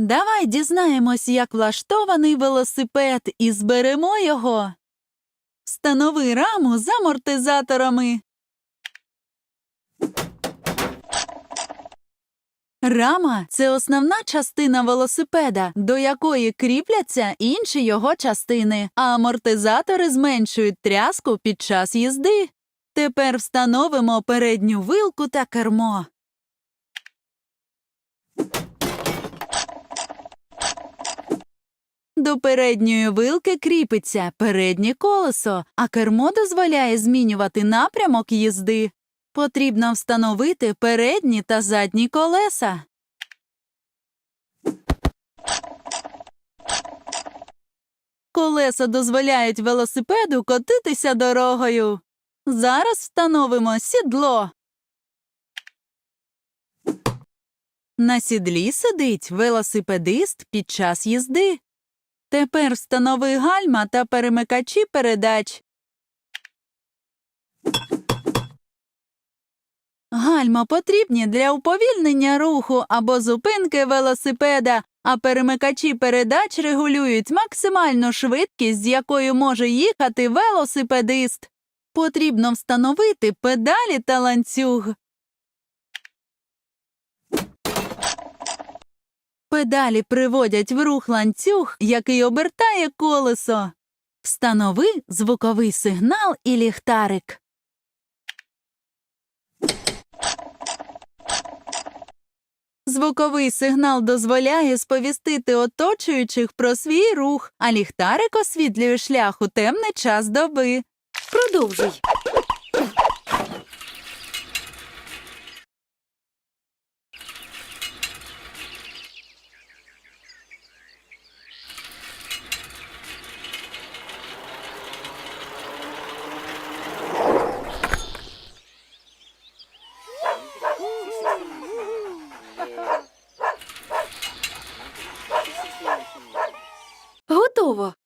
Давай дізнаємось, як влаштований велосипед, і зберемо його. Встанови раму з амортизаторами. Рама це основна частина велосипеда, до якої кріпляться інші його частини, а амортизатори зменшують тряску під час їзди. Тепер встановимо передню вилку та кермо. До передньої вилки кріпиться переднє колесо, а кермо дозволяє змінювати напрямок їзди. Потрібно встановити передні та задні колеса. Колеса дозволяють велосипеду котитися дорогою. Зараз встановимо сідло. На сідлі сидить велосипедист під час їзди. Тепер встанови гальма та перемикачі передач. Гальма потрібні для уповільнення руху або зупинки велосипеда, а перемикачі передач регулюють максимальну швидкість, з якою може їхати велосипедист. Потрібно встановити педалі та ланцюг. Педалі приводять в рух ланцюг, який обертає колесо. Встанови звуковий сигнал і ліхтарик. Звуковий сигнал дозволяє сповістити оточуючих про свій рух, а ліхтарик освітлює шлях у темний час доби. Продовжуй. Готово.